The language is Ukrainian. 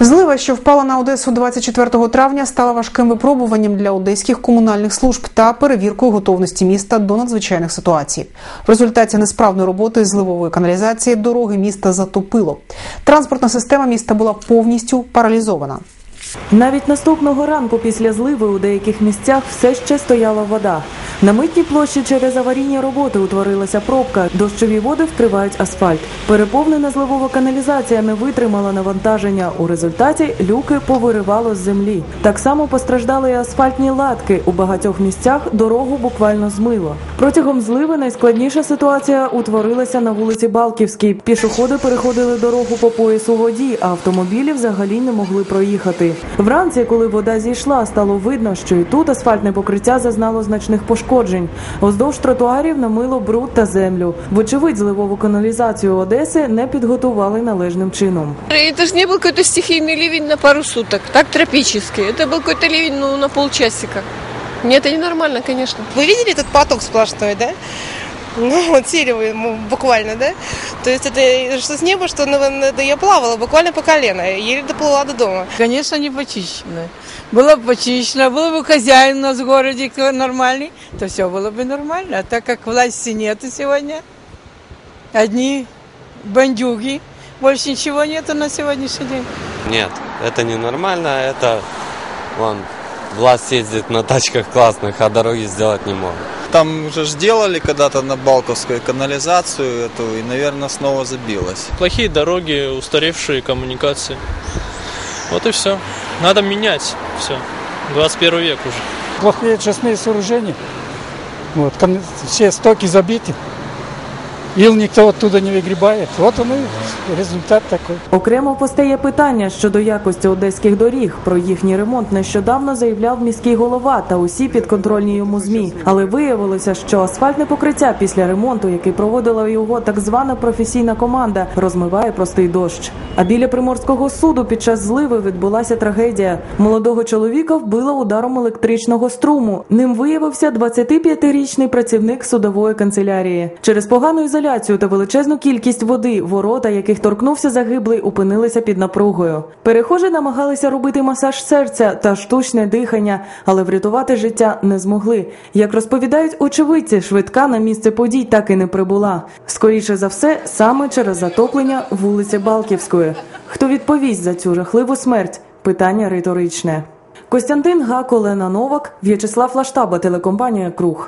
Злива, що впала на Одесу 24 травня, стала важким випробуванням для одеських комунальних служб та перевіркою готовності міста до надзвичайних ситуацій. В результаті несправної роботи зливової каналізації дороги міста затопило. Транспортна система міста була повністю паралізована. Навіть наступного ранку після зливи у деяких місцях все ще стояла вода. На митній площі через аварійні роботи утворилася пробка. Дощові води вкривають асфальт. Переповнена зливова каналізація не витримала навантаження. У результаті люки повиривало з землі. Так само постраждали і асфальтні латки. У багатьох місцях дорогу буквально змило. Протягом зливи найскладніша ситуація утворилася на вулиці Балківській. Пішоходи переходили дорогу по поясу воді, а автомобілі взагалі не могли проїхати. Вранці, коли вода зійшла, стало видно, що і тут асфальтне покриття зазнало значних пошкоджень Уздовж тротуарів намило бруд та землю. Вочевидь, зливову каналізацію Одеси не підготували належним чином. Это же не был какой-то стихийный ливень на пару суток, так тропический. Это был какой-то ливень ну, на полчасика. Нет, это ненормально, конечно. Вы видели этот поток сплошной, да? Ну, вот сели ему буквально, да? То есть это что с неба, что да я плавала буквально по колено, еле доплыла до дома. Конечно, не почищено. Было бы почищено, был бы хозяин у нас в городе нормальный, то все было бы нормально. А так как власти нету сегодня, одни бандюги, больше ничего нету на сегодняшний день. Нет, это ненормально, это вон, власть ездит на тачках классных, а дороги сделать не могут. Там уже ж делали когда-то на Балковской канализацию эту, и, наверное, снова забилась. Плохие дороги, устаревшие коммуникации. Вот и все. Надо менять все. 21 век уже. плохие очистные сооружения. Вот, все стоки забиты. Ил никто оттуда не выгребает. Вот он и результат такой. Окремо постає питання щодо якості одеських доріг. Про їхній ремонт нещодавно заявляв міський голова та усі підконтрольні йому змі. Але виявилося, що асфальтне покриття після ремонту, який проводила його так звана професійна команда, розмиває простий дощ. А біля приморського суду під час зливи відбулася трагедія. Молодого чоловіка вбило ударом електричного струму. Ним виявився 25-річний працівник судової канцелярії. Через погану ізоляцію та величезну кількість води, ворота, яких торкнувся загиблий, опинилися під напругою. Перехожі намагалися робити масаж серця та штучне дихання, але врятувати життя не змогли. Як розповідають очевидці, швидка на місце подій так і не прибула. Скоріше за все, саме через затоплення вулиці Балківської. Хто відповість за цю жахливу смерть? Питання риторичне. Костянтин Гак, Олена Новак, В'ячеслав Лаштаба, телекомпанія Круг.